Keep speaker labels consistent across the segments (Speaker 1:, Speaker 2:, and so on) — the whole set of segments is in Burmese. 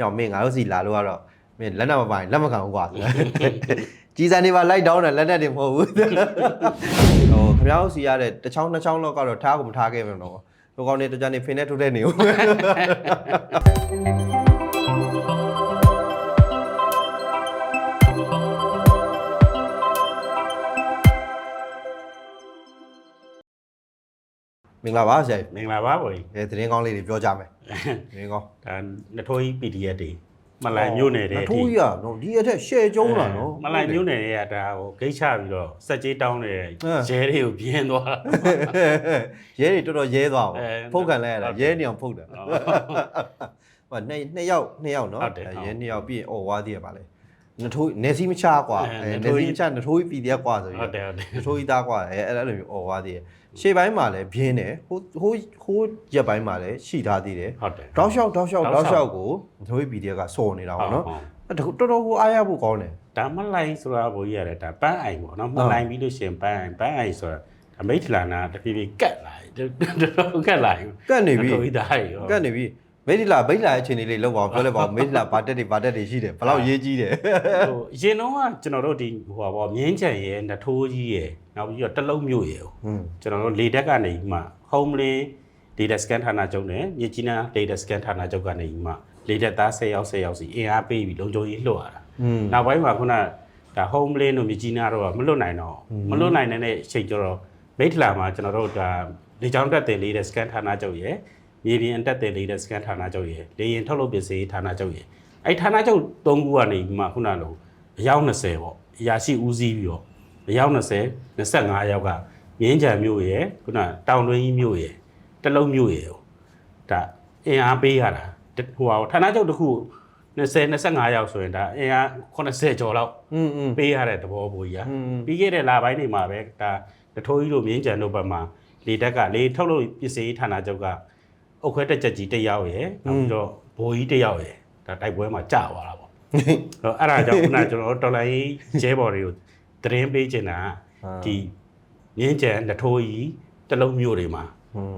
Speaker 1: ညောင်မင်းငါတို့စီလာလို့ကတော့မင်းလက်နက်မပိုင်လက်မခံဘူးကွာကြီးစံနေပါလိုက်တောင်းတယ်လက်နက်တွေမဟုတ်ဘူးဟိုခမောက်စီရတဲ့တစ်ချောင်းနှစ်ချောင်းလောက်ကတော့ထားကိုမထားခဲ့မှတော့ဟိုကောင်နေတကြနေဖင်နဲ့ထုတ်တဲ့နေဦး မင်္ဂလာပါဆရာကြီး
Speaker 2: မင်္ဂလာပါဘောကြီး
Speaker 1: အဲသတင်းကောင်းလေးတွေပြောကြမယ်သတင်းကောင်း
Speaker 2: ဒါနထိုးကြီး PDF တွေမလိုင်မျိုးနယ်တွေ
Speaker 1: န
Speaker 2: အ
Speaker 1: ထိုးကြီးอ่ะနော်ဒီအထက်ရှယ်ကျုံးလာနော်
Speaker 2: မလိုင်မျိုးနယ်တွေကဒါဟိုဂိတ်ချပြီးတော့စက်ကြီးတောင်းတဲ့
Speaker 1: ဟမ်
Speaker 2: ရဲတွေကိုပြင်းသွား
Speaker 1: ရဲတွေတော်တော်ရဲသွားပါ
Speaker 2: အဲ
Speaker 1: ဖုတ်ခံလိုက်ရတာ
Speaker 2: ဟုတ်တယ်
Speaker 1: ရဲနေအောင်ဖုတ်တယ်
Speaker 2: တာ
Speaker 1: ဟိုနှစ်နှစ်ယောက်နှစ်ယောက်နော်
Speaker 2: ဟုတ်တယ်
Speaker 1: အဲ
Speaker 2: ဟုတ်
Speaker 1: ရဲနှစ်ယောက်ပြီးရင်အော်ဝါးသေးရပါလေနထိုးနေစီမချကွာ
Speaker 2: အဲ
Speaker 1: အဲ
Speaker 2: န
Speaker 1: နေ
Speaker 2: ထိုး
Speaker 1: စီ
Speaker 2: ကြီး
Speaker 1: မချနထိုးကြီးပြည်တဲ့ကွာဆို
Speaker 2: ဟု
Speaker 1: ပြီး
Speaker 2: တ်တယ်ဟုတ်တယ်
Speaker 1: နထိုးကြီးသားကွာအဲအဲ့လိုမျိုးအော်ဝါးသေးရ ရှေ့ပိုင်းမှာလည်းပြင်းတယ်ဟိုဟိုဟိုရက်ပိုင်းမှာလည်းရှိထားသေးတယ်
Speaker 2: ဟုတ်တယ်
Speaker 1: တောက်လျှောက်တောက်လျှောက်
Speaker 2: တော
Speaker 1: တော
Speaker 2: က်
Speaker 1: က်
Speaker 2: လျှော
Speaker 1: လျှော
Speaker 2: က်
Speaker 1: က်ကိုနထိုးကြီးပြည်တဲ့ကစော်နေတာ
Speaker 2: ဟု
Speaker 1: ပေါ့
Speaker 2: တ်
Speaker 1: နော်
Speaker 2: ဟုတ်
Speaker 1: အဲ့ဒါတော်တော်ကိုအားရဖို့ကောင်းတယ်
Speaker 2: ဒါမလိုင်ဆိုတာဘောကြီးရတယ်ဒါပန်းအိုင်ပေါ့နော်မလိုင်ပြီးလို့ရှိရင်ပန်းအိုင်ပန်းအိုင်ဆိုတာဒါမိတ်ထလာနာတဖြည်းဖြည်းကတ်လာတယ်တော်တော်ကတ်လာပြီ
Speaker 1: ကတ်နေပြီ
Speaker 2: နထိုးကြီးသားတွေရော
Speaker 1: ကတ်နေပြီ မိဒီလာမိဒီလာအခြေအနေလေးလောက်ပါပြောလဲပါမိဒီလာဘာတက်တွေဘာတက်တွေရှိတယ်ဘယ်လောက်ရေးကြီးတယ်
Speaker 2: ဟိုအရင်တော့ကကျွန်တော်တို့ဒီဟိုပါဗောမြင်းချံရဲ့နထိုးကြီးရဲ့နောက်ပြီးတော့တလုံးမြို့ရဲ့ကျွန်တော်တို့လေတက်ကနေမှ homeless data scan ဌာနချုပ်နဲ့မြေကြီးနား data scan ဌာနချုပ်ကနေမှလေတက်သား10ရောက်10ရောက်စီအင်အားပေးပြီးလုံခြုံရေးလွှတ်ရတာနောက်ပိုင်းမှာခုနဒါ homeless တို့မြေကြီးနားတို့ကမလွတ်နိုင်တော့မလွတ်နိုင်တဲ့အချိန်ကျတော့မိထလာမှာကျွန်တော်တို့ဒါလေချောင်းတက်တယ်လေတဲ့ scan ဌာနချုပ်ရဲ့ မြေပြင်အတက်တယ်လေးတဲ့စကန်ဌာနချုပ်ရဲ့လေရင်ထုတ်လုပ်ပစ္စည်းဌာနချုပ်ရဲ့အဲ့ဌာနချုပ်၃ခုကနေမှခုနလိုအယောက်20ပေါ့အရာရှိဦးစီးပြီးတော့အယောက်20 25ယောက်ကမြင်းကြံမျိုးရဲ့ခုနတောင်တွင်းကြီးမျိုးရဲ့တလုံးမျိုးရဲ့ဒါအင်အားပေးရတာဟိုဟာဌာနချုပ်တစ်ခု20 25ယောက်ဆိုရင်ဒါအင်အား80ကျော်လောက်ပေးရတဲ့သဘောပိုကြီးอ่ะပြီးခဲ့တဲ့လပိုင်းတွေမှာပဲဒါတထိုးကြီးတို့မြင်းကြံတို့ဘက်မှာလေတက်ကလေထုတ်လို့ပစ္စည်းဌာနချုပ်က အုတ်ခွဲတက်ချက်ကြီးတစ်ယောက်ရယ်နောက်ပြီးတော့ဘိုးကြီးတစ်ယောက်ရယ်ဒါတိုက်ပွဲမှာကြာသွားတာပေါ့အဲ့တော့အဲ့ဒါကြောင့်ခုနကကျွန်တော်တို့တော်လိုင်းဂျဲဘော်တွေကိုသတင်းပေးချင်တာကဒီမြင်းကြံတထိုးကြီးတလုံးမျိုးတွေမှာ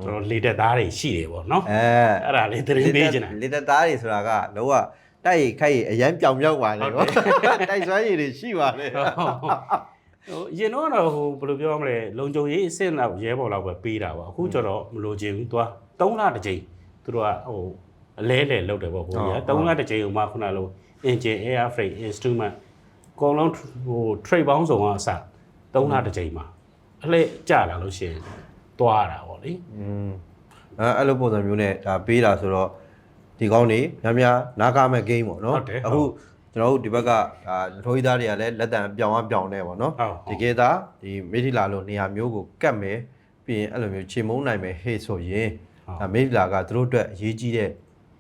Speaker 2: ကျွန်တော်လေတက်သားတွေရှိတယ်ပေါ့နော်
Speaker 1: အဲ
Speaker 2: အဲ့ဒါလေးသတင်းပေးချင်တာ
Speaker 1: လေတက်သားတွေဆိုတာကလောကတိုက်ရိုက်ခိုက်ရိုက်အရန်ပြောင်ပြောက်ပါလေ
Speaker 2: ဟုတ်
Speaker 1: နော်
Speaker 2: တယ်
Speaker 1: တိုက်စွမ်းရည်တွေရှိပါလေ
Speaker 2: ဟိုအရင်တော့တော့ဟိုဘယ်လိုပြောမလဲလုံခြုံရေးအဆင့်လောက်ရဲဘော်လောက်ပဲပေးတာပါအခုကျတော့မလိုချင်ဘူးသူက 3လတစ်ကြိမ်သူတို့ကဟိုအလဲလဲလောက်တယ်ပေါ့ဘိုးကြီးက3လတစ်ကြိမ်ဟိုမှခုနလို engine air freight instrument အကုန်လုံးဟို trade ပေါင်းစုံကအစ3လတစ်ကြိမ်မှာအလဲကြလာလို့ရှိရင်သွားတာပေါ့လေ
Speaker 1: อืมအဲအဲ့လိုပုံစံမျိုးနဲ့ဒါပေးတာဆိုတော့ဒီကောင်းနေများများနားကားမဲ့ game ပေါ့နော်
Speaker 2: ဟုတ်တယ်
Speaker 1: အခုကျွန်တော်တို့ဒီဘက်ကဒါထိုးကြီးသားတွေကလည်းလက်တံပြောင်းအောင်ပြောင်းနေပေါ့နော်
Speaker 2: ဟုတ်ဟုတ်
Speaker 1: တကယ်သားဒီမိထီလာလိုနေရာမျိုးကိုကတ်မယ်ပြီးရင်အဲ့လိုမျိုးချိန်မုံနိုင်မယ်ဟေ့ဆိုရင်
Speaker 2: ဟုတ်
Speaker 1: ဒါမိထီလာကသူတို့အတွက်အရေးကြီးတဲ့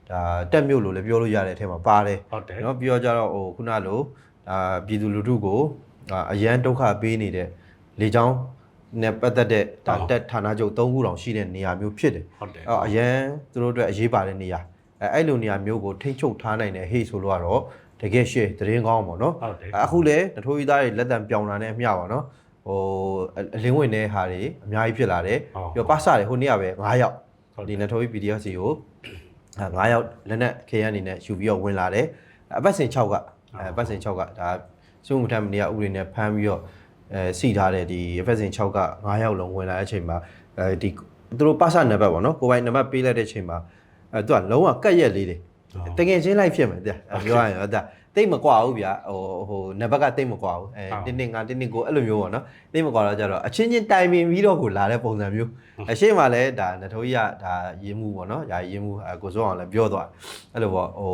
Speaker 1: ဒါတက်မြို့လို့လည်းပြောလို့ရတဲ့အထက်မှာပါတယ်
Speaker 2: ဟုတ်တယ်
Speaker 1: เนาะပြီးတော့ကြတော့ဟိုခုနလိုဒါပြည်သူလူထုကိုဒါအရန်ဒုက္ခပေးနေတဲ့လေချောင်းနဲ့ပတ်သက်တဲ့ဒါ
Speaker 2: ဟုတ်
Speaker 1: တက်ဌာနချုပ်၃ခုတောင်ရှိတဲ့နေရာမျိုးဖြစ်တယ်
Speaker 2: ဟုတ်တယ်
Speaker 1: အဲ့တော့အရန်သူတို့အတွက်အရေးပါတဲ့နေရာအဲအဲ့လိုနေရာမျိုးကိုထိမ့်ချုပ်ထားနိုင်တဲ့ဟေ့ဆိုလို့ကတော့တကယ်ရှေ့သတင်းကောင်းပါเนาะ
Speaker 2: ဟုတ်တယ်
Speaker 1: အခုလေနထိုးကြီးသားတွေလက်တံပြောင်းတာနဲ့အမျှပါเนาะဟိုအလင်းဝင်တဲ့ဟာတွေအများကြီးဖြစ်လာတယ်
Speaker 2: ဟုတ်
Speaker 1: ပြီးတော့ပါစတွေဟိုနေ့ကပဲ9ယောက်
Speaker 2: ဟုတ်
Speaker 1: ဒီနထိုးကြီး PDF စီကိုအဲ9ယောက်လက်နက်ခေရအနေနဲ့ယူပြီးတော့ဝင်လာတယ်အပတ်စဉ်6ကအဲအပတ်စဉ်6ကဒါစုမှုထမ်းမနေရဥပဒေနဲ့ဖမ်းပြီးတော့အဲစီထားတဲ့ဒီအပတ်စဉ်6က9ယောက်လုံးဝင်လာတဲ့အချိန်မှာအဲဒီသူတို့ပါစနံပါတ်ပေါ့နော်ကိုပိုင်နံပါတ်ပေးလိုက်တဲ့အချိန်မှာအဲသူကလုံးဝကက်ရက်လေးတွေတကယ်ချင်းလိုက်ဖြစ်မယ်တဲ့ပြောရရင်ဟုတ်တာ တိတ်မကွာဘူးဗျာဟိုဟိုနံပါတ်ကတိတ်မကွာဘူးအဲ
Speaker 2: ဟုတ်
Speaker 1: တင်းတင်းငါတင်းတင်းကိုအဲ့လိုမျိုးပေါ့နော်တိတ်မကွာတော့ကြတော့အချင်းချင်းတိုင်ပင်ပြီးတော့ကိုလာတဲ့ပုံစံမျိုးအရှိမလဲဒါနထိုးကြီးကဒါရင်းမှုပေါ့နော်ယာရင်းမှုအဲကိုစိုးအောင်လည်းပြောသွားအဲ့လိုပေါ့ဟို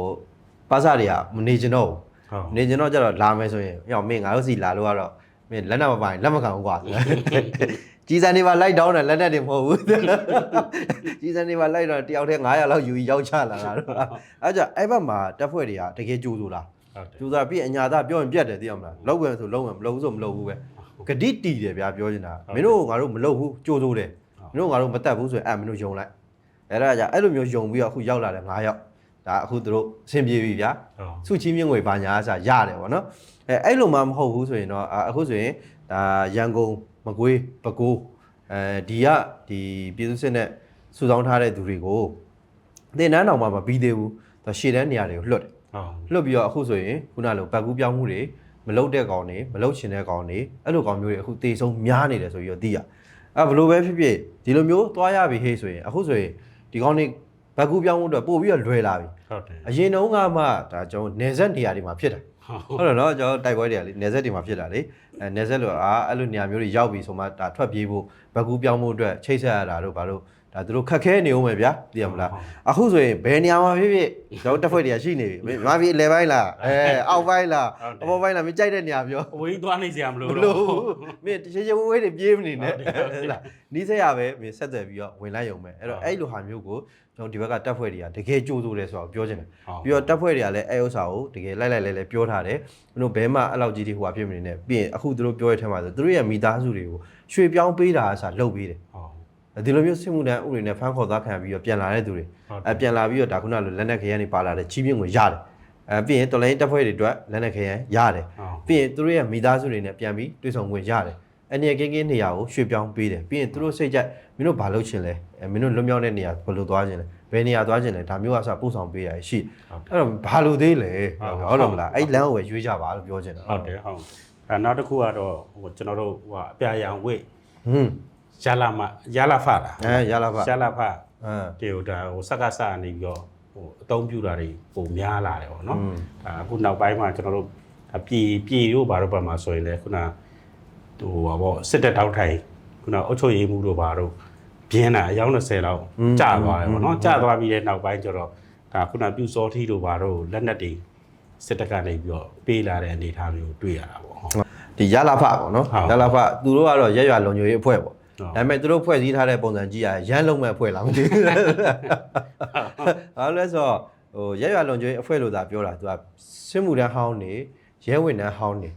Speaker 1: ပါစာတွေကမနေချင်တော့ဘူး
Speaker 2: ဟုတ်
Speaker 1: နေချင်တော့ကြတော့လာမယ်ဆိုရင်ဟောမင်းငါတို့စီလာလို့ကတော့မင်းလက်နက်မပိုင်လက်မခံဘူးကွာကြီးစံနေပါလိုက်တောင်းတယ်လက်နက်တွေမဟုတ်ဘူးကြီးစံနေပါလိုက်တော့တယောက်တည်း900လောက်ယူပြီးရောက်ချလာတာတော့အဲ့ကြအဲ့ဘက်မှာတက်ဖွဲ့တွေကတကယ်ကြိုးစိုးလား
Speaker 2: ဟုတ်တယ်
Speaker 1: ကြိုးစားပြီးအညာသားပြောရင်ပြတ်တယ်သိရမလားလောက်ဝင်ဆိုလောက်ဝင်မလောက်ဘူးဆိုမလောက်ဘူးပဲဂတိတီတယ်ဗျာပြောချင်တာမင်းတို့ငါတို့မလောက်ဘူးကြိုးစိုးတယ်မင်းတို့ငါတို့မတက်ဘူးဆိုရင်အဲ့မင်းတို့ယုံလိုက်အဲ့ဒါကြအဲ့လိုမျိုးယုံပြီးတော့အခုရောက်လာတယ်9ယောက်ဒါအခုသူတို့အဆင်ပြေပြီဗျာ
Speaker 2: ဟုတ်
Speaker 1: စုချင်းမြင့်ငွေဘာညာအစားရတယ်ဗောနော်အဲအဲ့လိုမှမဟုတ်ဘူးဆိုရင်တော့အာအခုဆိုရင်ဒါရန်ကုန်မကွေးပဲခူးအဲဒီကဒီပြည်သူစစ်နဲ့စုဆောင်းထားတဲ့သူတွေကိုတင်နန်းတော်မှာမပြီးသေးဘူးသူရှေ့တန်းနေရာတွေကိုလွတ်တယ်
Speaker 2: ဟုတ်
Speaker 1: လွတ်ပြီးတော့အခုဆိုရင်ခုနလိုဘက်ကူးပြောင်းမှုတွေမလုတ်တဲ့ကောင်တွေမလုတ်ချင်တဲ့ကောင်တွေအဲ့လိုကောင်မျိုးတွေအခုတေဆုံးများနေတယ်ဆိုပြီးတော့သိရအဲ့ဘလို့ပဲဖြစ်ဖြစ်ဒီလိုမျိုးသွားရပြီဟေ့ဆိုရင်အခုဆိုရင်ဒီကောင်တွေဘက်ကူးပြောင်းမှုအတွက်ပို့ပြီးတော့လွယ်လာပြီ
Speaker 2: ဟုတ်တယ်
Speaker 1: အရင်တုန်းကမှဒါကျွန်တော်နေဆက်နေရာတွေမှာဖြစ်တာ
Speaker 2: ဟုတ်
Speaker 1: ဟုတ်တယ်နော်ကျွန်တော်တိုက်ပွဲတွေကလေနေဆက်တွေမှာဖြစ်တာလေအဲနေဆက်လို့အာအဲ့လိုနေရာမျိုးတွေရောက်ပြီဆိုမှဒါထွက်ပြေးဖို့ဘက်ကူးပြောင်းဖို့အတွက်ချိတ်ဆက်ရတာတို့ဘာလို့ ဒါသူတို့ခက်ခဲနေဦးမယ်ဗျာသိရမလားအခုဆိုရင်ဘယ်နေရာမှာဖြစ်ဖြစ်ကျွန်တော်တက်ဖွဲ့တွေကရှိနေပြီမြန်မာပြည်အလယ်ပိုင်းလားအဲအောက်ပိုင်းလားအပေါ်ပိုင်းလားမကြိုက်တဲ့နေရာပြော
Speaker 2: အဝေးသွားနေစရာမလို
Speaker 1: မ
Speaker 2: တော့
Speaker 1: လို့မင်းရှင်းရှင်းဝေးဝေးတွေပြေးမနေနဲ့
Speaker 2: ဟုတ်တယ်ဟုတ်တယ်
Speaker 1: လားနီးစက်ရပဲမင်းဆက်သွယ်ပြီးတော့ဝင်လိုက်ရုံပဲအဲ့တော့အဲ့လိုဟာမျိုးကိုကျွန်တော်ဒီဘက်ကတက်ဖွဲ့တွေကတကယ်ကြိုးစိုးတယ်ဆိုတော့ပြောချင်တယ်
Speaker 2: ဟုတ်
Speaker 1: ပြီးတော့တက်ဖွဲ့တွေကလည်းအဲ့ဥစ္စာကိုတကယ်လိုက်လိုက်လဲလဲပြောထားတယ်။သူတို့ဘဲမှအဲ့လောက်ကြီးတွေဟိုဟာဖြစ်မနေနဲ့ပြီးရင်အခုသူတို့ပြောရတဲ့ထဲမှာဆိုသူတို့ရဲ့မိသားစုတွေကိုရွှေ့ပြောင်းပေးတာအစားလုပ်ပေးတယ်
Speaker 2: ဟုတ်။
Speaker 1: ဒီလိုမျိုးစစ်မှုထမ်းဥပဒေနဲ့ဖမ်းခေါ်သားခံပြီးတော့ပြန်လာတဲ့သူတွေ
Speaker 2: ဟုတ်
Speaker 1: အဲပြန်လာပြီးတော့ဒါခုနလိုလက်နက်ခရမ်းတွေပါလာတဲ့ကြီးပြင်းကိုရတယ်။အဲပြီးရင်တော်လိုင်းတက်ဖွဲ့တွေအတွက်လက်နက်ခရမ်းရတယ်
Speaker 2: ဟုတ်။
Speaker 1: ပြီးရင်သူတို့ရဲ့မိသားစုတွေနဲ့ပြန်ပြီးတွေ့ဆုံခွင့်ရတယ်။အနေကင်းကင်းနေရာကိုရွှေ့ပြောင်းပေးတယ်။ပြီးရင်သူတို့စိတ်ကြိုက်မင်းတို့ဘာလုပ်ချင်လဲအဲမင်းတို့လွတ်မြောက်တဲ့နေရာဘယ်လိုသွားချင်လဲဘယ်နေရာသွားချင်လဲဒါမျိုးအစားပို့ဆောင်ပေးရရှိ
Speaker 2: ဟုတ်
Speaker 1: အဲ့တော့ဘာလို့သေးလဲ
Speaker 2: ဟုတ်
Speaker 1: ဟုတ်တော့မလားအဲ့လမ်းကိုပဲရွေးကြပါလို့ပြောချင်တာ
Speaker 2: ဟုတ်တယ်ဟုတ်အဲနောက်တစ်ခုကတော့ဟိုကျွန်တော်တို့ဟိုအပြာရောင်ဝိတ်
Speaker 1: ဟွန်း
Speaker 2: ရလာမရလာဖလား
Speaker 1: အဲရလာပါ
Speaker 2: ရလာဖ
Speaker 1: အမ်
Speaker 2: တေဟိုဒါဟိုစက်ကစနေပြီးတော့ဟိုအသုံးပြတာတွေပုံများလာတယ်ပေါ့နော်
Speaker 1: อืม
Speaker 2: ဒါအခုနောက်ပိုင်းမှာကျွန်တော်တို့ဒါပြည်ပြည်တို့ဘာတို့ဘက်မှာဆိုရင်လည်းခုနဟိုပါပေါ့စစ်တပ်တောက်ထိုင်ခုနအုတ်ချုပ်ရေးမှုတို့ဘာတို့ပြင်းတာအယောက်20လောက်ကျသွားတယ်ပေါ့နော်ကျသွားပြီးတဲ့နောက်ပိုင်းကျတော့ဒါခုနပြူစောထီတို့ဘာတို့လက်နက်တွေစစ်တပ်ကနေပြီးတော့ပေးလာတဲ့အနေအထားမျိုးတွေ့ရတာပေါ့ဟုတ်
Speaker 1: ဒီရလာဖပေါ့နော်
Speaker 2: ဟုတ်
Speaker 1: ရလာဖသူတို့ကတော့ရက်ရွာလုံခြုံရေးအဖွဲ့ပေါ့
Speaker 2: ဟုတ်
Speaker 1: ဒါပေမဲ့သူတို့ဖွဲ့စည်းထားတဲ့ပုံစံကြည့်ရရင်ရမ်းလုံးမဲ့အဖွဲ့လားမသိဘူးဘာလို့လဲဆိုတော့ဟိုရက်ရွာလုံခြုံရေးအဖွဲ့လို့သာပြောတာသူကစစ်မှုထမ်းဟောင်းနေရဲဝင်ထမ်းဟောင်းနေ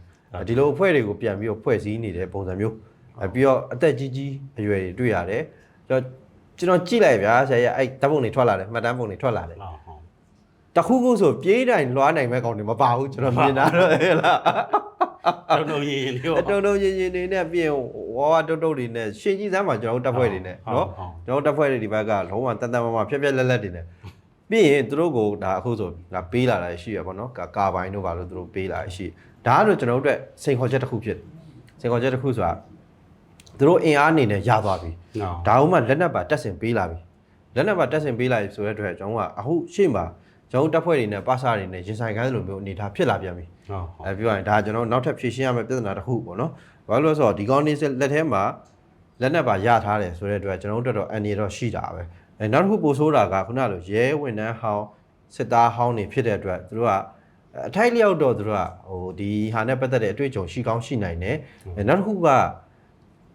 Speaker 1: ဒီလိုအဖွဲ့တွေကိုပြန်ပြီးတော့ဖွဲ့စည်းနေတဲ့ပုံစံမျိုးအဲပြီးတော့အသက်ကြီးကြီးအရွယ်တွေတွေ့ရတယ်ကျွန်တော်ကျွန်တော်ကြည့်လိုက်ဗျာဆရာကြီးအဲ့ဓာတ်ပုံတွေထွက်လာတယ်မှတ်တမ်းပုံတွေထွက်လာတယ်
Speaker 2: ဟုတ်ဟုတ်
Speaker 1: တခုခုဆိုပြေးတိုင်းလွှားနိုင်မဲ့ကောင်တွေမပါဘူးကျွန်တော်မြင်တာတော့ဟဲ့လား
Speaker 2: တော်တော်ရင်ရင်လေး
Speaker 1: အတုံတုံရင်ရင်နေနဲ့ပြင်ဝါဝတုတ်တုတ်တွေနဲ့ရှင်းကြီးစမ်းမှာကျွန်တော်တို့တပ်ဖွဲ့တွေနဲ့နော်ကျွန်တော်တို့တပ်ဖွဲ့တွေဒီဘက်ကလုံးဝတန်တန်မမဖြက်ဖြက်လက်လက်တွေနဲ့ပြီးရင်သူတို့ကိုဒါအခုဆိုဒါပေးလာတာရှိရပါတော့ကာကာပိုင်းတို့ဘာလို့သူတို့ပေးလာရှိဒါကတော့ကျွန်တော်တို့အတွက်စိန်ခေါ်ချက်တစ်ခုဖြစ်စိန်ခေါ်ချက်တစ်ခုဆိုတာသူတို့အင်အားအနေနဲ့ရသွားပြီ
Speaker 2: နော်
Speaker 1: ဒါမှလက်နက်ပါတက်ဆင်ပေးလာပြီလက်နက်ပါတက်ဆင်ပေးလာပြီဆိုတဲ့အတွက်ကျွန်တော်ကအခုရှေ့မှာကျွန်တော်တပ်ဖွဲ့တွေနဲ့ပါစာတွေနဲ့ရင်ဆိုင်ခိုင်းလိုမျိုးအနေထားဖြစ်လာပြန်ပြီ
Speaker 2: ဟုတ်ဟုတ်
Speaker 1: အဲပြောရရင်ဒါကျွန်တော်နောက်ထပ်ဖြည့်ရှင်းရမယ့်ပြဿနာတစ်ခုပေါ့နော်ဘာလို့လဲဆိုတော့ဒီကောင်းနေလက်ထဲမှာလက်နက်ပါရထားတယ်ဆိုတဲ့အတွက်ကျွန်တော်တို့တော်တော်အန်ရတော့ရှိတာပဲအဲနောက်တစ်ခုပို့ဆိုးတာကခုနလိုရဲဝန်ထမ်းဟောင်းစစ်သားဟောင်းနေဖြစ်တဲ့အတွက်သူတို့ကအထိုက်လျောက်တော့သူတို့ကဟိုဒီဟာနဲ့ပတ်သက်တဲ့အတွေ့အကြုံရှိကောင်းရှိနိုင်တယ်အဲနောက်တစ်ခုက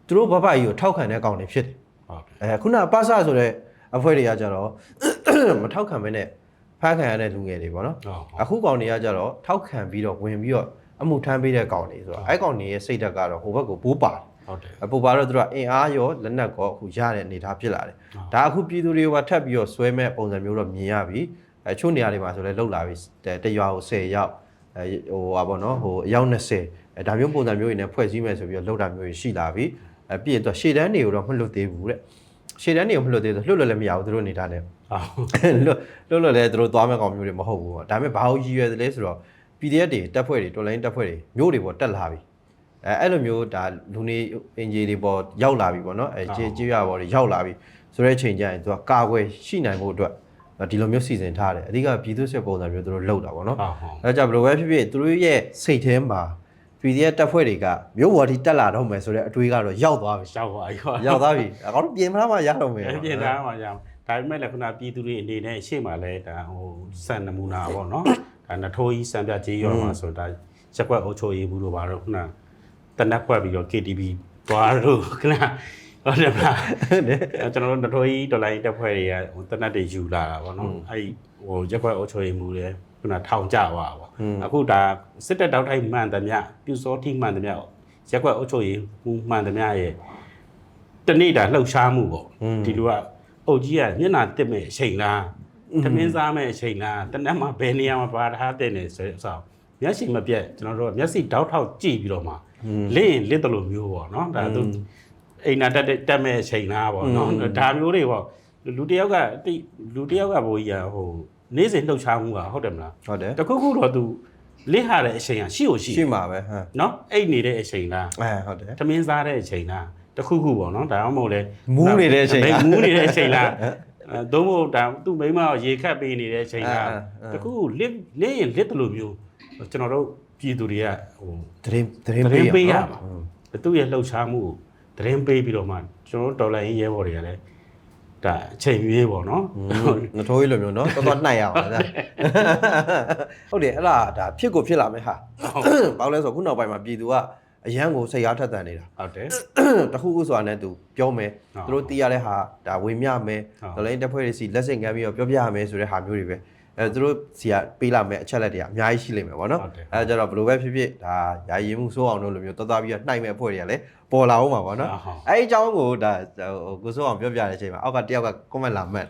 Speaker 1: သူတို့ဘဘကြီးကိုထောက်ခံတဲ့ကောင်တွေဖြစ်တယ်
Speaker 2: ဟုတ်တယ်
Speaker 1: အဲခုနပါစဆိုတဲ့အဖွဲ့တွေကကြတော့မထောက်ခံမနဲ့ ဖမ်းခံရတဲ့လူငယ်တွေပေါ့နော်
Speaker 2: ဟုတ်ဟုတ်
Speaker 1: အခုကောင်တွေကကြတော့ထောက်ခံပြီးတော့ဝင်ပြီးတော့အမှုထမ်းပေးတဲ့ကောင်တွေဆိုတော့အဲ့ကောင်တွေရဲ့စိတ်ဓာတ်ကတော့ဟိုဘက်ကိုပိုးပါတယ်
Speaker 2: ဟုတ်တယ်
Speaker 1: အပူပါတော့သူတို့ကအင်အားရောလက်နက်ကောအခုရတဲ့အနေအထားဖြစ်လာတယ်
Speaker 2: ဟုတ်
Speaker 1: ဒါအခုပြည်သူတွေကထပ်ပြီးတော့ဆွဲမဲ့ပုံစံမျိုးတော့မြင်ရပြီအဲချို့နေရာတွေမှာဆိုလဲလှုပ်လာပြီတရွာကို10ရောက်အဲဟိုဟာပေါ့နော်ဟိုအယောက်20အဲဒါမျိုးပုံစံမျိုးတွေနဲ့ဖွဲ့စည်းမယ်ဆိုပြီးတော့လှုပ်တာမျိုးတွေရှိလာပြီအဲပြီးရင်တော့ရှေ့တန်းတွေကိုတော့မလွတ်သေးဘူးတဲ့ ရှေ့တန်းတွေကိုမလွတ်သေးဆိုလွတ်လွတ်လည်းမရဘူးသူတို့နေတာနဲ့
Speaker 2: ဟုတ်
Speaker 1: လွတ်လွတ်လွတ်လည်းသူတို့သွားမဲ့ကောင်မျိုးတွေမဟုတ်ဘူးပေါ့ဒါပေမဲ့ဘာလို့ရည်ရွယ်သလဲဆိုတော့ PDF တွေတက်ဖွဲ့တွေတော်လိုင်းတက်ဖွဲ့တွေမျိုးတွေပေါ်တက်လာပြီအဲအဲ့လိုမျိုးဒါလူနေအင်ဂျီတွေပေါ်ရောက်လာပြီပေါ့နော်အဲကြေးကြေးရပေါ်တွေရောက်လာပြီဆိုတဲ့အချိန်ကျရင်သူကကာကွယ်ရှိနိုင်ဖို့အတွက်ဒီလိုမျိုးစီစဉ်ထားတယ်အဓိကပြည်သူ့စစ်ပုံစံမျိုးသူတို့လုပ်တာပေါ့နော်
Speaker 2: ဟုတ်ဟုတ်
Speaker 1: အဲကြောင့်ဘယ်လိုပဲဖြစ်ဖြစ်သူတို့ရဲ့စိတ်ထဲမှာ PDF တက်ဖွဲ့တွေကမျိုးဝါဒီတက်လာတော့မယ်ဆိုတဲ့အတွေးကတော့ရောက်သွားပြီ
Speaker 2: ရှောက်ပါရော
Speaker 1: ရောက်သွားပြီအကောင်တို့ပြင်မလားမရတော့မယ်
Speaker 2: အဲ့ပြင်သားမှာရအောင်ဒါပေမဲ့လည်းခုနပြည်သူတွေအနေနဲ့ရှေ့မှာလည်းဒါဟိုစံနမူနာပေါ့နော်ဒါနထိုးကြီးစံပြကြီးရောမှာဆိုဒါရက်ွက်အုပ်ချုပ်ရေးဘူးတို့ဘာလို့ခုနတနက်ခွက်ပြီးတော့ KTV သွားတို့ခဏဟုတ်တယ်မလားအဲကျွန်တော်တို့နထိုးကြီးဒေါ်လာကြီးတက်ဖွဲ့တွေကဟိုတနက်တွေယူလာတာပေါ့နော်အဲ့ဟိုရက်ွက်အုပ်ချုပ်ရေးမှုတွေ ခုနထောင်ကြသွားပါအခုဒါစစ်တပ်တောက်ထိုက်မှန်တယ်မြပြူစောထိမှန်တယ်မြရက်ွက်အုပ်ချုပ်ရေးမှုမှန်တယ်မြရဲ့တနေ့တာလှုပ်ရှားမှုပေါ့ဒီလူကအုတ်ကြီးကမျက်နှာတစ်မဲ့အချိန်လားသမင်းစားမဲ့အချိန်လားတနက်မှာဘယ်နေရာမှာပါထားတဲ့နေဆိုအဆောင်မျက်စိမပြတ်ကျွန်တော်တို့ကမျက်စိတောက်ထောက်ကြည့်ပြီးတော့မှလင့်ရင်လင့်တယ်လို့မျိုးပေါ့နော်ဒါသူအိမ်နာတက်တဲ့တက်မဲ့အချိန်လားပေါ့နော်ဒါမျိုးတွေပေါ့လူတယောက်ကတိလူတယောက်ကဘိုးကြီးကဟို နေ့စဉ်လှုပ်ရှားမှုကဟုတ်တယ်မလား
Speaker 1: ဟုတ်တယ်
Speaker 2: တခုခုတော့ तू လစ်ဟာတဲ့အချိန်ကရှိ ਉਹ ရှိ
Speaker 1: ရှိမှာပဲဟမ်
Speaker 2: နော်အိတ်နေတဲ့အချိန်လား
Speaker 1: အဲဟုတ်တယ်
Speaker 2: သမင်းစားတဲ့အချိန်လားတခုခုပေါ့နော်ဒါမှမဟုတ်လဲ
Speaker 1: မူးနေတဲ့အချိန်လား
Speaker 2: မူးနေတဲ့အချိန်လားအဲသို့မဟုတ်ဒါသူ့မိန်းမကိုရေခတ်ပေးနေတဲ့အချိန်လား
Speaker 1: အဲအဲ
Speaker 2: တခုခုလစ်လစ်ရင်လစ်တယ်လို့မျိုးကျွန်တော်တို့ပြည်သူတွေကဟို
Speaker 1: သတင်းသတင်း
Speaker 2: သတင်း
Speaker 1: ပေး
Speaker 2: ပေးရ
Speaker 1: ရ
Speaker 2: မှာ
Speaker 1: မှာ
Speaker 2: သူ့ရဲ့လှုပ်ရှားမှုကိုသတင်းပေးပြီးတော့မှကျွန်တော်တို့ဒေါ်လာရင်းရဲဘော်တွေကလည်း ဒါအချိန်ရွေးပေါ့နော်
Speaker 1: နထိုးကြီးလိုမျိုးနော်တော်တော်နှိုက်ရအောင်ဗျာဟုတ်တယ်အဲ့ဒါဒါဖြစ်ကိုဖြစ်လာမယ်ဟာဘာလို့လဲဆိုတော့ခုနောက်ပိုင်းမှာပြည်သူကအရန်ကိုစိတ်အားထက်သန်နေတာ
Speaker 2: ဟုတ်တယ်
Speaker 1: တခုခုဆိုတာနဲ့သူပြောမယ်
Speaker 2: ဟုတ်
Speaker 1: သူတို့တီးရတဲ့ဟာဒါဝေမျှမယ်
Speaker 2: ဟုတ်
Speaker 1: ဒေါ်လာရင်းတက်ဖွဲ့တွေစီလက်စင်ခံပြီးတော့ပြောပြရမယ်ဆိုတဲ့ဟာမျိုးတွေပဲ အဲသူတို့စီကပေးလာမယ်အချက်လက်တွေကအများကြီးရှိလိမ့်မယ်ပေါ့နော်
Speaker 2: ဟုတ်တယ်
Speaker 1: အဲဒါကြတော့ဘယ်လိုပဲဖြစ်ဖြစ်ဒါယာယီမှုစိုးအောင်လို့လိုမျိုးတော်တော်ပြီးတော့နှိုက်မဲ့အဖွဲ့တွေကလည်းပေါ်လာအောင်ပါပေါ့နော်
Speaker 2: ဟုတ်
Speaker 1: အဲအကြောင်းကိုဒါဟိုကိုစိုးအောင်ပြောပြတဲ့အချိန်မှာအောက်ကတယောက်က comment လာမှတ်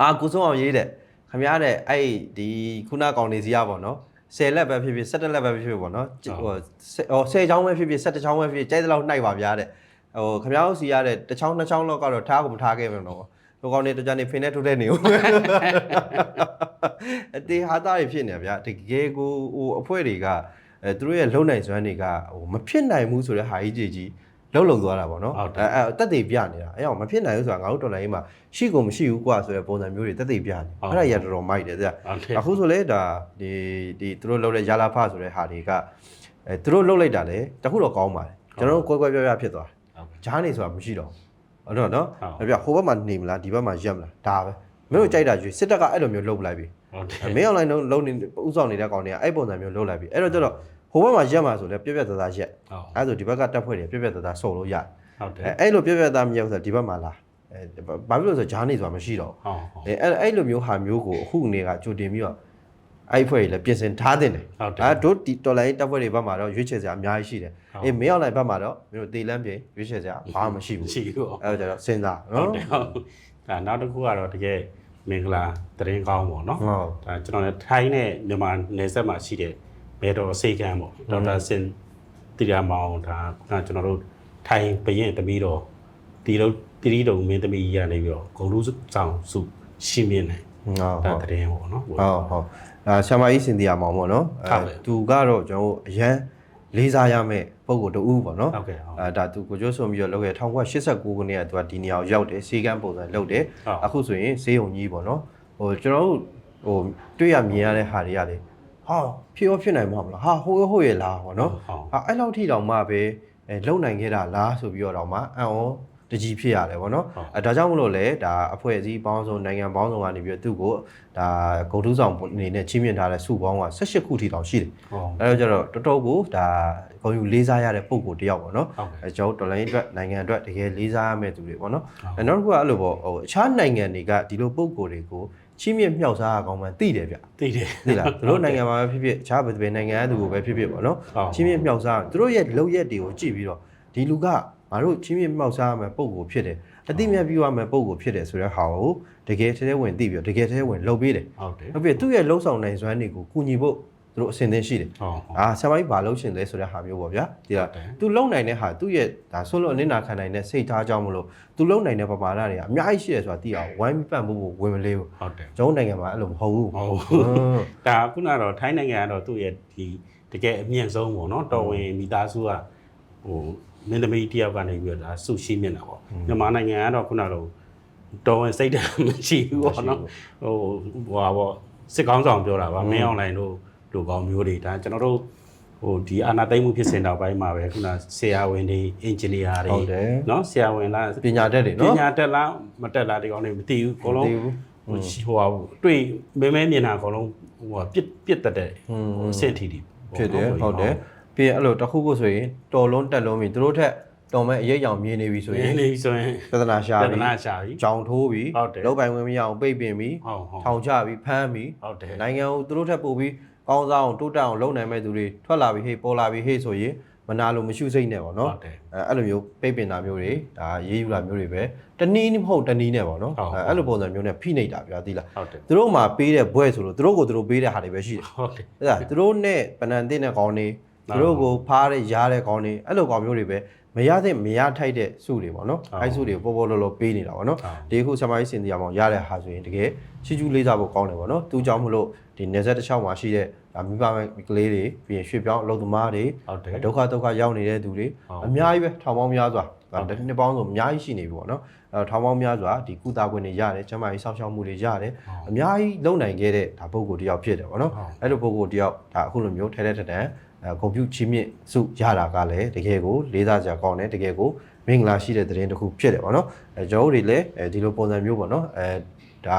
Speaker 1: အာကိုစိုးအောင်ရေးတဲ့ခမရတဲ့အဲ့ဒီခုနကောင်နေစီရပါတော့10လက်ပဲဖြစ်ဖြစ်17လက်ပဲဖြစ်ဖြစ်ပေါ့နော်ဟိုဟို10ချောင်းပဲဖြစ်ဖြစ်17ချောင်းပဲဖြစ်ဖြစ်ကြိုက်တဲ့လောက်နှိုက်ပါဗျာတဲ့ဟိုခမရတို့စီရတဲ့တစ်ချောင်းနှစ်ချောင်းလောက်ကတော့ထားကိုမထားခဲ့ဘူးတော့ ဟိုကောင်နေတကြနေဖင်နဲ့ထုတ်တဲ့နေဦးအတေဟာသားတွေဖြစ်နေဗျာတကယ်ကိုဟိုအဖွဲ့တွေကအဲသူတို့ရဲ့လုံနိုင်စွမ်းတွေကဟိုမဖြစ်နိုင်ဘူးဆိုတဲ့ဟာကြီးကြီးကြီးလှုပ်လှုပ်သွားတာပေါ့နော်
Speaker 2: ဟုတ်တယ်
Speaker 1: အဲအဲတက်သေးပြနေတာအဲ့အောင်မဖြစ်နိုင်ဘူးဆိုတာငါတို့တော်လိုင်းမှာရှိကုန်မရှိဘူးကွာဆိုတဲ့ပုံစံမျိုးတွေတက်သေးပြနေ
Speaker 2: ဟုတ်
Speaker 1: အဲ့ဒါကြီးကတော်တော်မိုက်တယ်ဗျ
Speaker 2: ဟုတ်တယ်
Speaker 1: အခုဆိုလေဒါဒီဒီသူတို့လှုပ်တဲ့ယာလာဖဆိုတဲ့ဟာတွေကအဲသူတို့လှုပ်လိုက်တာလေတခုတော့ကောင်းပါတယ်ကျွန်တော်တို့ကွဲကွဲပြားပြားဖြစ်သွားတယ်
Speaker 2: ဟုတ်ကဲ့
Speaker 1: ဂျားနေဆိုတာမရှိတော့ဘူး ဟုတ်တော့နော်
Speaker 2: ဟုတ်
Speaker 1: ဒါပြဟိုဘက်မှာနေမလားဒီဘက်မှာရက်မလားဒါပဲမင်းတို့ကြိုက်တာရွေးစစ်တပ်ကအဲ့လိုမျိုးလှုပ်လိုက်ပြီ
Speaker 2: ဟုတ်တယ်
Speaker 1: အဲမင်းအွန်လိုင်းလုံးလုံးနေဥဆောင်နေတဲ့ကောင်တွေကအဲ့ပုံစံမျိုးလှုပ်လိုက်ပြီအဲ့တော့ကျတော့ဟိုဘက်မှာရက်မှာဆိုလဲပြက်ပြက်သားသားရက်
Speaker 2: ဟုတ်
Speaker 1: အဲ့ဒါဆိုဒီဘက်ကတက်ဖွဲ့တွေပြက်ပြက်သားသားစုံလို့ရတယ်
Speaker 2: ဟုတ်တယ်
Speaker 1: အဲအဲ့လိုပြက်ပြက်သားမရက်ဘူးဆိုတော့ဒီဘက်မှာလာအဲဘာဖြစ်လို့လဲဆိုတော့ဂျားနေဆိုတာမရှိတော့ဘူး
Speaker 2: ဟုတ်ဟုတ်
Speaker 1: အဲအဲ့အဲ့လိုမျိုးဟာမျိုးကိုအခုနေကကြိုတင်ပြီးတော့ အဲ့ဖွဲ့ကြီးလည်းပြင်ဆင်ထားတင်တယ်
Speaker 2: ဟုတ်တယ်
Speaker 1: အဲတို့ဒီတော်လိုင်းတပ်ဖွဲ့တွေဘက်မှာတော့ရွေးချယ်စရာအများကြီးရှိတယ်
Speaker 2: ဟုတ်
Speaker 1: အေးမင်းအောင်လိုင်းဘက်မှာတော့မင်းတို့တေလန်းပြင်ရွေးချယ်စရာဘာမှမရှိဘူး
Speaker 2: ရှိဘူးဟုတ်
Speaker 1: အဲ့တော့ကျတော့စဉ်းစား
Speaker 2: ဟုတ်
Speaker 1: နော်
Speaker 2: တယ်ဟုတ်ဒါနောက်တစ်ခုကတော့တကယ်မင်္ဂလာသတင်းကောင်းပေါ့နော်
Speaker 1: ဟုတ်
Speaker 2: ဒါကျွန်တော်လည်းထိုင်းနဲ့မြန်မာနယ်စပ်မှာရှိတဲ့ဘယ်တော်စေကန်းပေါ့ဒေါက်တာစင်တီရာမောင်ဒါကကျွန်တော်တို့ထိုင်းဘရင်တမီတော်တီတို့တီရီတုံမင်းသမီးကြီးကနေပြီးတော့ဂုံလူဆောင်စုရှင်းမြင်တယ်
Speaker 1: ဟုတ်
Speaker 2: ဒါ
Speaker 1: ဟုတ်
Speaker 2: သတင်းပေါ့နော်
Speaker 1: ဟုတ်ဟုတ်အဲဆ iam ကြီးစင်တီယာမောင်ပေါ့နော်
Speaker 2: ဟုတ်တယ်
Speaker 1: သူကတော့ကျွန်တော်တို့အရန်လေးစားရမယ့်ပုံကိုတူပေါ့နော်
Speaker 2: ဟုတ်ကဲ့ဟုတ်
Speaker 1: အဲဒါသူကိုကျိုးဆိုပြီးတော့လောက်ခဲ့1989ခုနှစ်ကသူကဒီနေရာကိုရောက်တယ်စီကန်းပုံစံလုပ်တယ်
Speaker 2: ဟုတ်
Speaker 1: အခုဆိုရင်ဈေးုံကြီးပေါ့နော်ဟိုကျွန်တော်တို့ဟိုတွေ့ရမြင်ရတဲ့ဟာတွေကလေဟာဖြစ်ရောဖြစ်နိုင်မှာမလားဟာဟိုရဟိုရလားပေါ့နော်
Speaker 2: ဟုတ်
Speaker 1: ဟာအဲ့လောက်ထိတောင်မှပဲအဲလုံနိုင်ခဲ့တာလားဆိုပြီးတော့တောင်မှအံ့ဩ တကြီးဖြစ်ရတယ်ပေါ့နော်
Speaker 2: ဟုတ်
Speaker 1: အဲဒါကြောင့်မလို့လေဒါအဖွဲ့အစည်းပေါင်းစုံနိုင်ငံပေါင်းစုံကနေပြီးတော့သူ့ကိုဒါဂုံထူးဆောင်အနေနဲ့ချင်းမြင့်ထားတဲ့စုပေါင်းက18ခုထိတောင်ရှိတယ်
Speaker 2: ဟုတ်
Speaker 1: အဲတော့ကျတော့တော်တော်ကိုဒါဂုံယူလေးစားရတဲ့ပုံကိုတယောက်ပေါ့နော်
Speaker 2: ဟုတ်ကဲ့
Speaker 1: အဲကျွန်တော်ဒေါ်လာရင်းအတွက်နိုင်ငံအတွက်တကယ်လေးစားရမယ့်သူတွေပေါ့နော်
Speaker 2: ဟုတ်
Speaker 1: အဲနောက်တစ်ခုကအဲ့လိုပေါ့ဟိုအခြားနိုင်ငံတွေကဒီလိုပုံကိုတွေကိုချီးမြှင့်မြောက်စားရကောင်းမှန်းသိတယ်ဗျ
Speaker 2: သိတယ်
Speaker 1: သိလားသူတို့နိုင်ငံမှာပဲဖြစ်ဖြစ်အခြားဘယ်နိုင်ငံကသူကိုပဲဖြစ်ဖြစ်ပေါ့နော်
Speaker 2: ဟုတ်
Speaker 1: ချင်းမြင့်မြောက်စားသူတို့ရဲ့လုံရက်တွေကိုကြည့်ပြီးတော့ဒီလူက ငါတို့ချင်းမြင့်မြောက်စားရမယ်ပုံကိုဖြစ်တယ်အတိမြတ်ပြီးရမယ်ပုံကိုဖြစ်တယ်ဆိုတဲ့ဟာကိုတကယ်ထဲထဲဝင်သိပြီးတော့တကယ်ထဲထဲဝင်လုပ်ပေးတယ်
Speaker 2: ဟုတ်တယ်
Speaker 1: ဟုတ်ပြီသူ့ရဲ့လုံဆောင်နိုင်စွမ်းတွေကိုကူညီဖို့သူတို့အစဉ်သင်းရှိတယ်
Speaker 2: ဟုတ်ဟုတ်
Speaker 1: အာဆရာမကြီးဘာလုပ်ရှင်လဲဆိုတဲ့ဟာမျိုးပေါ့ဗျာဒီလား
Speaker 2: ဟုတ်တယ်
Speaker 1: သူလုံနိုင်တဲ့ဟာသူ့ရဲ့ဒါဆွလို့အနစ်နာခံနိုင်တဲ့စိတ်ထားကြောင့်မလို့သူလုံနိုင်တဲ့ပမာဏတွေကအများကြီးရှိတယ်ဆိုတာသိအောင်ဝိုင်းပြီးပန့်ဖို့ဝင်မလေးဘူး
Speaker 2: ဟုတ်တယ်
Speaker 1: ကျွန်တော်နိုင်ငံမှာအဲ့လိုမဟုတ်ဘူး
Speaker 2: ဟုတ်
Speaker 1: ဟုတ်
Speaker 2: ဒါခုနကတော့ထိုင်းနိုင်ငံကတော့သူ့ရဲ့ဒီတကယ်အမြင့်ဆုံးပေါ့နော်တော်ဝင်မိသားစုကဟို မင်းသမီးတယောက်ကနေပြီးတော့ဒါစုရှိမြင့်တာပေါ့မြန်မာနိုင်ငံကတော့ခုနကတော့တော်ဝင်စိတ်ဓာတ်မရှိဘူးပေါ့နော်ဟိုဟိုဟာပေါ့စစ်ကောင်းဆောင်ပြောတာပါမင်းအွန်လိုင်းတို့လူကောင်းမျိုးတွေဒါကျွန်တော်တို့ဟိုဒီအာနာသိမ့်မှုဖြစ်စဉ်နောက်ပိုင်းမှာပဲခုနဆရာဝန်တွေအင်ဂျင်နီယာတွေ
Speaker 1: ဟုတ်တယ်
Speaker 2: နော်ဆရာဝန်လား
Speaker 1: ပညာတတ်တွေ
Speaker 2: ပ
Speaker 1: နော်
Speaker 2: ညာတက်လားမတက်လားဒီကောင်တွေမသိဘူးအကုန်လုံး
Speaker 1: မသိဘူး
Speaker 2: ဟိုဟိုဟာတွေ့မဲမဲမြင်တာအကုန်လုံးဟိုဟာပြစ်ပြစ်တက်တဲ့
Speaker 1: อืม
Speaker 2: ဟိုအဆင့်ထီတီ
Speaker 1: ဖြစ်တယ်ဟုတ်တယ် ပြီးရင်အဲ့လိုတစ်ခုခုဆိုရင်တော်လုံးတက်လုံးပြီသူတို့ထက်တော်မဲ့အရေးကြောင်မြင်နေပြီဆို
Speaker 2: ဆို
Speaker 1: ရ
Speaker 2: ရင်င်နေဆိုရင်
Speaker 1: ပြဿနာရှာ
Speaker 2: ပြ
Speaker 1: ပြီ
Speaker 2: ဿနာရှာပြီ
Speaker 1: ကြောင်ထိုးပြီ
Speaker 2: ဟုတ်တယ်
Speaker 1: လောက်ပိုင်ဝင်မရအောင်ပိတ်ပင်ပြီ
Speaker 2: ဟုတ်ဟုတ်
Speaker 1: ထောင်ချပြီဖမ်းပြီ
Speaker 2: ဟုတ်တယ်
Speaker 1: နိုင်ငံကိုသူတို့ထက်ပိုပြီးကောင်းစားအောင်တိုးတက်အောင်လုပ်နိုင်မဲ့သူတွေထွက်လာပြီဟေးပေါ်လာပြီဟေးဆိုရင်မနာလို့မရှိစိတ်နဲ့ပေါ့နော်
Speaker 2: ဟုတ်တယ်
Speaker 1: အဲအဲ့လိုမျိုးပိတ်ပင်တာမျိုးတွေဒါရေးယူတာမျိုးတွေပဲတနည်းမဟုတ်တနည်းနဲ့ပေါ့နော်
Speaker 2: ဟုတ်ဟုတ်
Speaker 1: အဲအဲ့လိုပုံစံမျိုးနဲ့ဖိနှိပ်တာဗျာသိလား
Speaker 2: ဟုတ်တယ်
Speaker 1: သူတို့မှာပေးတဲ့ဘွဲဆိုလို့သူတို့ကိုသူတို့ပေးတဲ့ဟာတွေပဲရှိတယ်
Speaker 2: ဟုတ်တယ်
Speaker 1: အဲ့ဒါသူတို့နဲ့ပဏ္ဍန်တင်တဲ့ကောင်းနေ သူတို့ကိုဖားတဲ့ရားတဲ့ကောင်းနေအဲ့လိုကောင်းမျိုးတွေပဲမရတဲ့မရထိုက်တဲ့စုတွေပေါ့နော်
Speaker 2: ဟုတ်
Speaker 1: အဲစုတွေကိုပေါ်ပေါ်လောလောပေးနေတာပေါ့နော်
Speaker 2: ဟုတ်
Speaker 1: ဒီအခုဆမိုင်းစင်တရားမောင်ရတဲ့ဟာဆိုရင်တကယ်ချီချူးလေးစားဖို့ကောင်းတယ်ပေါ့နော်သူကြောင့်မလို့ဒီနေဆက်တစ်ချောင်းမှာရှိတဲ့ဒါမိဘမဲ့ကလေးတွေပြီးရင်ရွှေပြောင်းအလုပ်သမားတွေ
Speaker 2: ဟုတ်တယ်
Speaker 1: ဒုက္ခဒုက္ခရောက်နေတဲ့သူတွေ
Speaker 2: ဟုတ်
Speaker 1: အများကြီးပဲထောင်ပေါင်းများစွာ
Speaker 2: ဟုတ်
Speaker 1: ဒါနှစ်ပေါင်းဆိုအများကြီးရှိနေပြီပေါ့နော်အဲထောင်ပေါင်းများစွာဒီကုသခွင့်တွေရတယ်ကျန်းမာရေးစောင့်ရှောက်မှုတွေရတယ်အများကြီးလုံနိုင်ခဲ့တဲ့ဒါပုံကိုတယောက်ဖြစ်တယ်ပေါ့နော်
Speaker 2: ဟုတ်
Speaker 1: အဲ့လိုပုံကိုတယောက်ဒါအခုလိုမျိုးထဲထဲထထန်အဲကွ န်ပျူတာချင်းမြင့်စုရတာကလည်းတကယ်ကိုလေးစားစရာကောင်းတယ်တကယ်ကိုမင်္ဂလာရှိတဲ့သတင်းတစ်ခုဖြစ်တယ်ပေါ့နော်အဲကျွန်တော်တို့တွေလည်းအဲဒီလိုပုံစံမျိုးပေါ့နော်အဲဒါ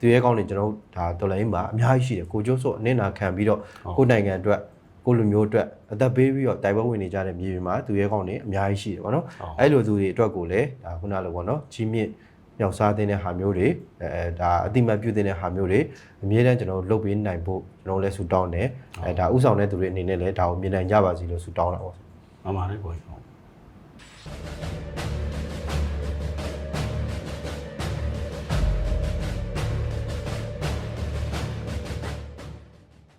Speaker 1: သူရဲကောင်းနေကျွန်တော်တို့ဒါတော်လိုင်းမှာအများကြီးရှိတယ်ကိုကျိုးစော့အနစ်နာခံပြီးတော့ကိုယ်နိုင်ငံအတွက်ကိုလူမျိုးအတွက်အသက်ပေးပြီးတော့တိုင်ပွဲဝင်နေကြတဲ့မြေပြင်မှာသူရဲကောင်းနေအများကြီးရှိတယ်ပေါ့နော်
Speaker 2: ဟုတ်
Speaker 1: အဲ့လိုသူတွေအတွက်ကိုလည်းဒါခုနလိုပေါ့နော်ကြီးမြင့် မြောက်စားတဲ့ဟာမျိုးတွေအဲဒါအတိမတ်ပြုတဲ့ဟာမျိုးတွေအမြဲတမ်းကျွန်တော်တို့လုပ်ပေးနိုင်ဖို့ကျွန်တော်တို့လည်းဆူတောင်းတယ်အဲဒါဥဆောင်တဲ့သူတွေအနေနဲ့လည်းဒါကိုမြင်နိုင်ကြပါစီလို့ဆူတောင်းတာပေါ့
Speaker 2: မှန်ပါတယ်ကိုကြီးဟုတ်